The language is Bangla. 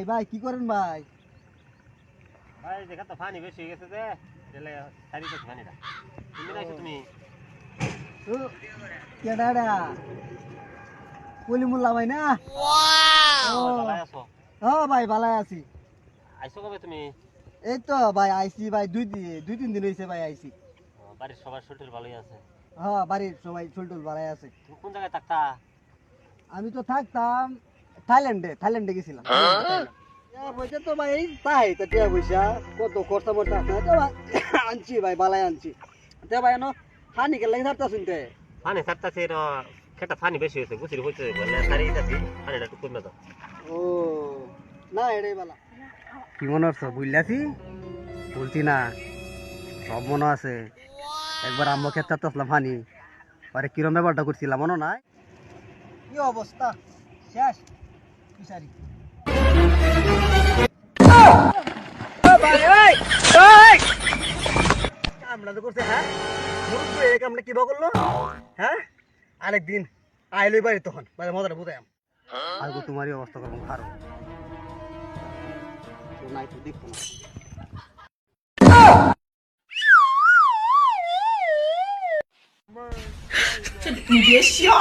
ভাই ভাই কি করেন ভাই? ভাই দেখা তো পানি বেশি হয়ে গেছে যে এলে সারি তো পানিটা তুমি নাইছো তুমি? ও কেডাডা কলিমুল্লা ভাই না? ও। ভালাই আছো? ও ভাই ভালাই আছি। আইছো কবে তুমি? এই তো ভাই আইছি ভাই দুই দিন দুই তিন দিন হয়েছে ভাই আইছি। বাড়ির সবার শরীর ভালোই আছে? হ্যাঁ বাড়ির সবাই চুলটুল ভালাই আছে। কোন জায়গায় থাকতা? আমি তো থাকতাম থাইল্যান্ডে থাইল্যান্ডে গেছিলাম। পয়সা তো ভাই তাই তো টিয়া পয়সা কত খরচা মরচা আছে? আনছি ভাই বালাই আনছি। তে ভাই হানি কে লাগি শুনতে? পানি থাকতাছে না খেটা পানি বেশি হয়েছে গুছির হয়েছে বলে সারি যাচ্ছি পানিটা একটু কমে দাও। ও না এটাই বালা। কি মনে হচ্ছে বুঝলাছি? বলছি না সব মনে আছে। একবার আম্মা ক্ষেত্রে আসলাম হানি আরে কিরম ব্যাপারটা করছিলাম মনে নাই? কি অবস্থা? শেষ? পিসারি কামড়া তো করছে হ্যাঁ মুরব্বি এই কামড়া কিবা করলো হ্যাঁ আরেকদিন আইলই বাড়ি তখন বাড়ি মজাটা বুঝাই আর তোমারই অবস্থা করবো খারো নাই তো দেখবো না你别笑。